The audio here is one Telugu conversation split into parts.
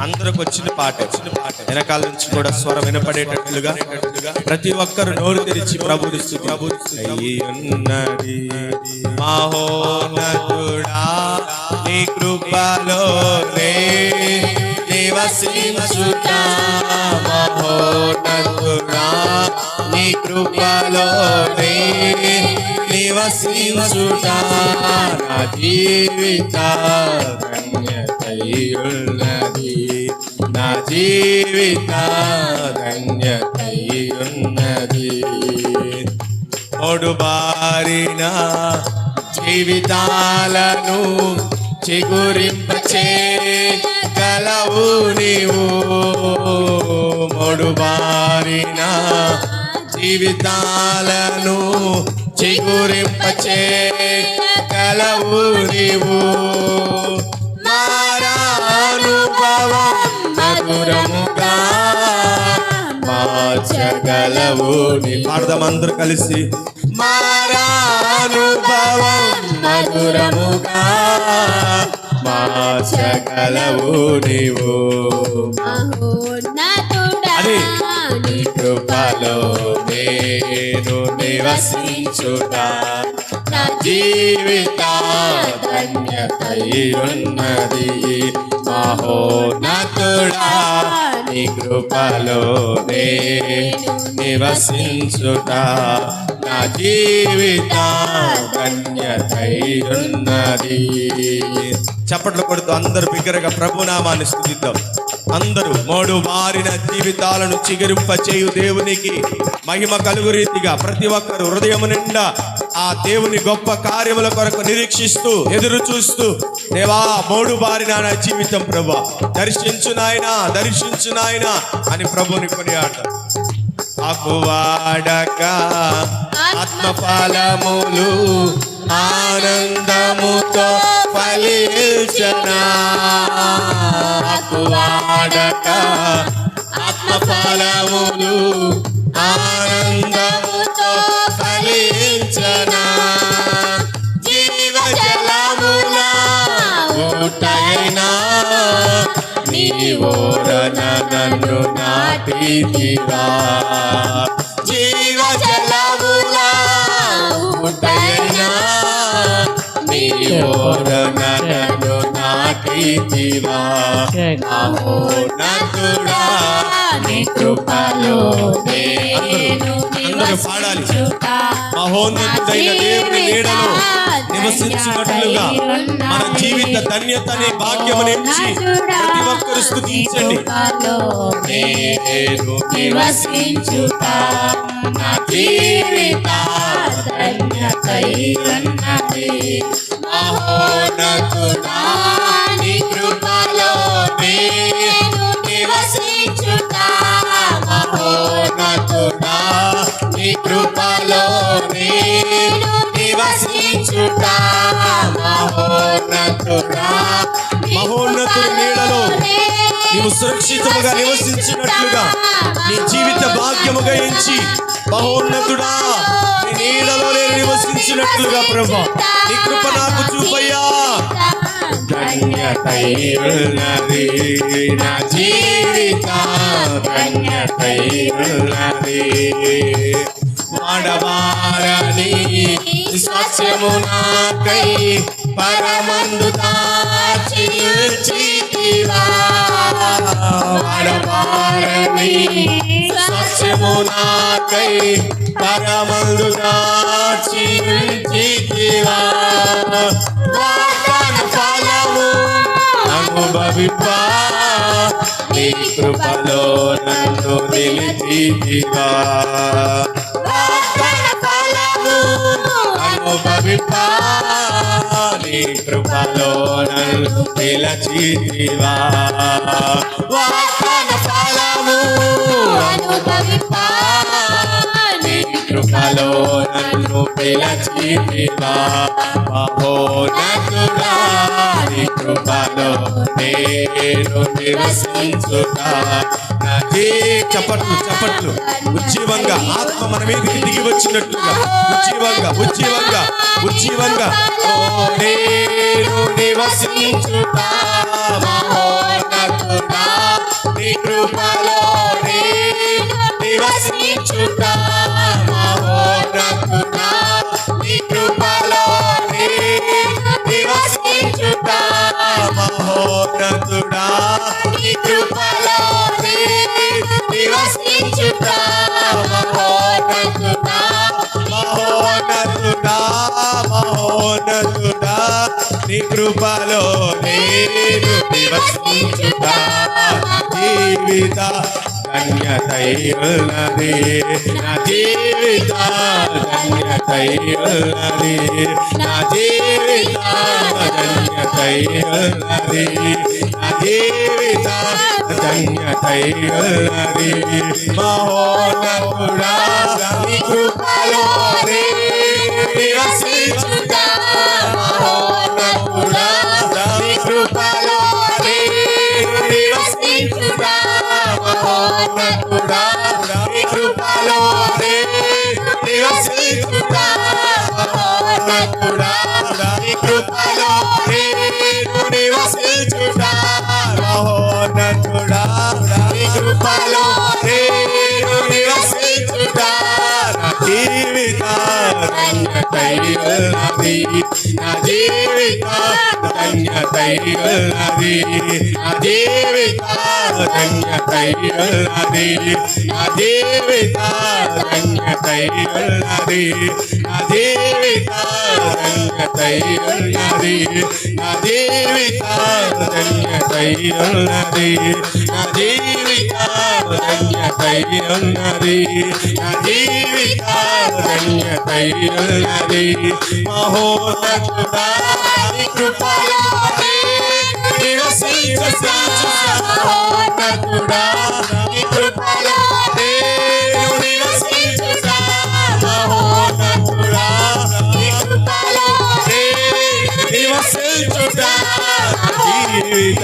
అందరికి వచ్చిన పాట. వచ్చిన పాట వెనకాల నుంచి కూడా స్వరం వినపడేటట్లుగా ప్రతి ఒక్కరు నోరు తెరిచి ప్రభుని ప్రభు అయ్యున్నది మహోనతుడా నీ కృపలో నివసించుట మహోన్నతుడా నీ కృపలో నివసించుట నా జీవిత ధన్యతయున్నది నా జీవిత ధన్యతయున్నది ఒడుబారిన జీవితాలను చిగురింపచే కలవు నీవు. మొడుబారిన జీవితాలను చిగురింపచే కలవు నీవు. మార్చగలవు నీ పాడదాం అందరూ కలిసి మారానుభవం మధురముగా మార్చగలవు నీవు. అది. నీ కృపలో నేను నివసించుట నా జీవిత ధన్యతయున్నది మహోన్నతుడా నీ కృపలో నివసించుట. జీవిత ధన్యతయున్నది చప్పట్లు కొడుతూ అందరు బిగ్గరగా ప్రభునామాన్ని స్థుతిద్దాం అందరూ మోడు మారిన జీవితాలను చిగురింప చేయు దేవునికి మహిమ కలుగు రీతిగా ప్రతి ఒక్కరు హృదయం నిండా ఆ దేవుని గొప్ప కార్యముల కొరకు నిరీక్షిస్తూ ఎదురు చూస్తూ దేవా మోడు బారిన నా జీవితం ప్రభా దర్శించు నాయనా దర్శించు నాయనా అని ప్రభుని కొనియాడ ఆకువాడక ఆత్మఫలములు ఆనందముతో ఫలించనా. ఆకువాడక ఆత్మఫలములు ఆ నాటిదిరా జీవజలముల ఊటైనా నీ ఓరన నన్ను నాటిదిరా మహోన్నతుడా నీ కృపలో నేను పాడాలి. మహోన్నతుడైన దేవుని నీడలో నివసించినట్లుగా మన జీవిత ధన్యతని భాగ్యమనించి ప్రతి ఒక్కరు స్థుతించండి. నేను నివసించుట. నా జీవిత ధన్యతయున్నది మహోన్నతుడా నీ కృపలో నివసించుట మహోన్నతుడా నీ కృపలో నేను నివసించుట మహోన్నతుడా మహోన్నతుడి నీడలో నీవు సురక్షితముగా నివసించినట్లుగా నీ జీవిత భాగ్యముగా ఎంచి మహోన్నతుడా నీ నీడలో నేను నివసించినట్లుగా ప్రభా. నీ కృప నాకు చూపయ్యా. ధన్యతయున్నది నా జీవిత ధన్యతయున్నది వాడవారని స్వచ్ఛము నాకై పరమందు దాచివా వాడవారని స్వచ్ఛము నాకై పరమందు దాచివా వాగ్దాన ఫలము అనుభవిపా నీ కృపలో నన్ను నిలిచివా అనుభవిపా నీ కృపలో నన్ను నిలచివా వాగ్దాన ఫలము అనుభవిపా నీ నన్ను పిలచితివా. మహోన్నతుడా కృపలో నేను నివసించుతా. నా చప్పట్లు చప్పట్లు. ఉజ్జీవంగా ఆత్మ మన మీదకి దిగి వచ్చినట్లుగా. ఉజ్జీవంగా ఉజ్జీవంగా ఉజ్జీవంగా. నేను నివసించుతా. కృపలో నేను నివసించుతా. జీవిత ధన్యతయున్నది. నా జీవిత ధన్యతయున్నది. నా జీవిత ధన్యతయున్నది. నా జీవిత ధన్యతయున్నది. మహోన్నతుడా నీ కృపలో నివసించుతా. మహోన్నతుడా Paró, paró. ధైర్యున్నది నా జీవిత ధన్య ధైర్యున్నది నా జీవిత ధన్య ధైర్యున్నది నా జీవిత ధన్య ధైర్యున్నది నా జీవిత ధన్య ధైర్యున్నది నా జీవిత ధన్య ధైర్యున్నది నా జీవిత ధన్య ధైర్యున్నది నా ధన్య ధైర్యున్నది Oh, that's good.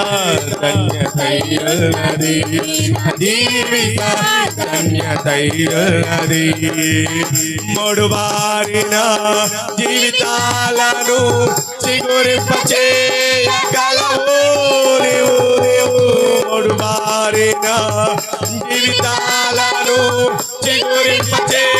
జీవిత ధన్యతయున్నది జీవిత ధన్యతయున్నది మొడుబారిన జీవితాలను చిగురింపచేయగలవు నీవు. నీవు మొడుబారిన జీవితాలను చిగురింపచేయగలవు.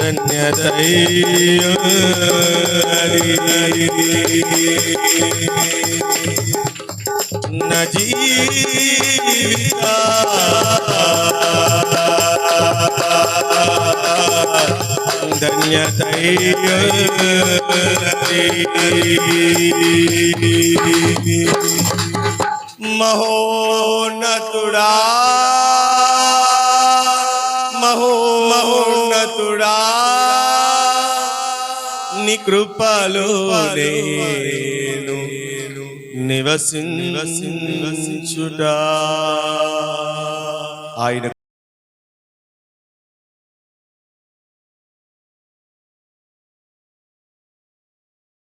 ധന്യതയിൽ നജീവിത ധന്യതയിൽ മഹോ न तुड़ा మహోన్నతుడా నీ కృపలు నేను నివసించుడా ఆయన